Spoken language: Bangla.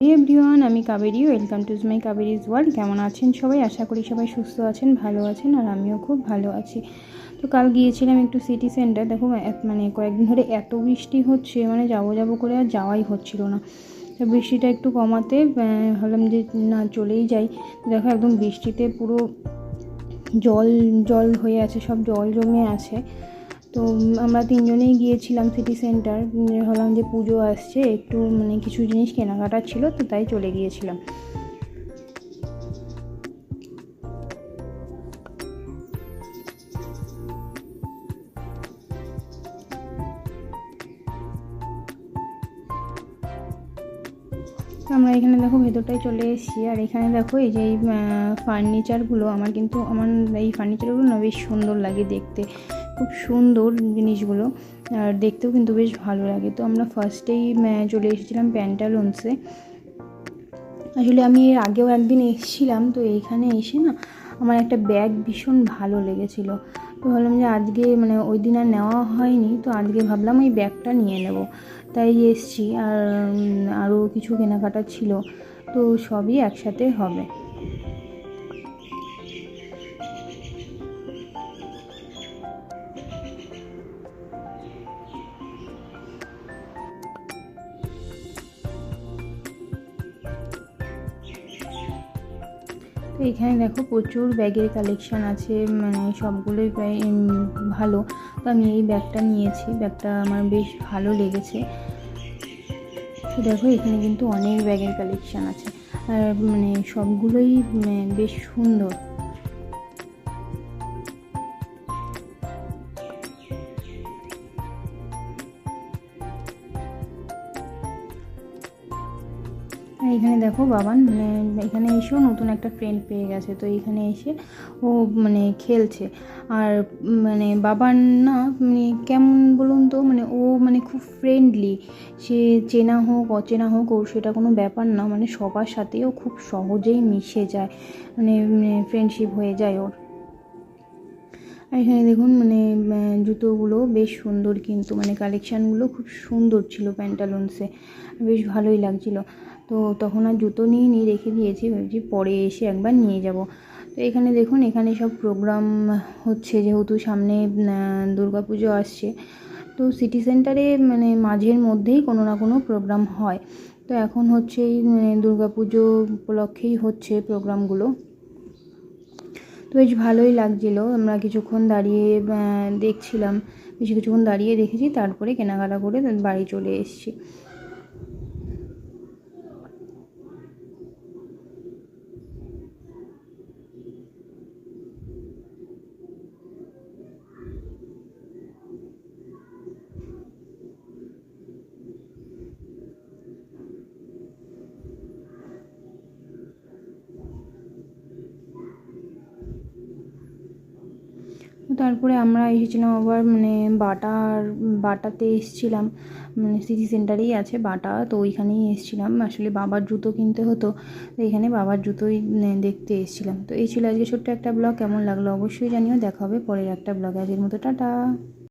এভরিওয়ান আমি Kaberi. Welcome to my Kaberi's world কেমন আছেন সবাই? আশা করি সবাই সুস্থ আছেন, ভালো আছেন, আর আমিও খুব ভালো আছি। তো কাল গিয়েছিলাম একটু সিটি সেন্টার দেখো মানে কয়েকদিন ধরে এত বৃষ্টি হচ্ছে মানে যাব যাব করে আর যাওয়াই হচ্ছিল না। তো বৃষ্টিটা একটু কমাতে ভাবলাম যে না, চলেই যাই। দেখো, একদম বৃষ্টিতে পুরো জল জল হয়ে আছে, সব জল জমে আছে। তো আমরা তিনজনেই গিয়েছিলাম সিটি সেন্টার হলাম যে পুজো আসছে, একটু মানে কিছু জিনিস কেনাকাটা ছিল, তো তাই চলে গিয়েছিলাম। আমরা এখানে দেখো ভেতরটায় চলে এসেছি, আর এখানে দেখো এই যে এই ফার্নিচারগুলো আমার কিন্তু, আমার এই ফার্নিচারগুলো না বেশ সুন্দর লাগে দেখতে। খুব সুন্দর জিনিসগুলো, আর দেখতেও কিন্তু বেশ ভালো লাগে। তো আমরা ফার্স্টেই চলে এসেছিলাম প্যান্টালুন্সে আসলে আমি এর আগেও একদিন এসেছিলাম, তো এইখানে এসে না আমার একটা ব্যাগ ভীষণ ভালো লেগেছিলো। তো ভাবলাম যে আজকে মানে ওই দিন আর নেওয়া হয়নি, তো আজকে ভাবলাম ওই ব্যাগটা নিয়ে নেব। তাই এসছি, আর আরও কিছু কেনাকাটা ছিল, তো সবই একসাথে হবে। তো এখানে দেখো প্রচুর ব্যাগের কালেকশান আছে মানে সবগুলোই প্রায় ভালো। তো আমি এই ব্যাগটা নিয়েছি ব্যাগটা আমার বেশ ভালো লেগেছে। তো দেখো এখানে কিন্তু অনেক ব্যাগের কালেকশান আছে। আর মানে সবগুলোই উম, বেশ সুন্দর। এখানে দেখো বাবান মানে এখানে এসেও নতুন একটা ফ্রেন্ড পেয়ে গেছে। তো এখানে এসে ও মানে খেলছে। আর মানে বাবার না মানে কেমন বলুন তো মানে ও মানে খুব ফ্রেন্ডলি সে চেনা হোক, অচেনা হোক, ওর সেটা কোনো ব্যাপার না। মানে সবার সাথেও খুব সহজেই মিশে যায়। মানে ফ্রেন্ডশিপ হয়ে যায় ওর। আর এখানে দেখুন মানে জুতোগুলো বেশ সুন্দর কিন্তু মানে কালেকশানগুলো খুব সুন্দর ছিল প্যান্টালুন্সে বেশ ভালোই লাগছিল। তো তখন আর জুতো নিয়ে নিয়ে রেখে দিয়েছি। ভেবেছি পরে এসে একবার নিয়ে যাব। তো এখানে দেখুন, এখানে সব প্রোগ্রাম হচ্ছে। যেহেতু সামনে পুজো আসছে, তো সিটি সেন্টারে মানে মাঝের মধ্যেই কোনো না কোনো প্রোগ্রাম হয়। তো এখন হচ্ছে এই দুর্গা পুজো উপলক্ষেই হচ্ছে প্রোগ্রামগুলো তো বেশ ভালোই লাগছিল। আমরা কিছুক্ষণ দাঁড়িয়ে দেখছিলাম। বেশ কিছুক্ষণ দাঁড়িয়ে দেখেছি, তারপরে কেনাকাটা করে বাড়ি চলে এসেছি। তারপরে আমরা এসেছিলাম আবার মানে বাটার, বাটাতে এসেছিলাম মানে সিটি সেন্টারেই আছে বাটা, তো ওইখানেই এসেছিলাম। আসলে বাবার জুতো কিনতে হতো, তো এখানে বাবার জুতোই মানে দেখতে এসেছিলাম। তো এই ছিল আজকে ছোট্ট একটা ব্লগ, কেমন লাগল অবশ্যই জানিও, দেখা হবে পরের একটা ব্লগে। আজকের মতো, টাটা।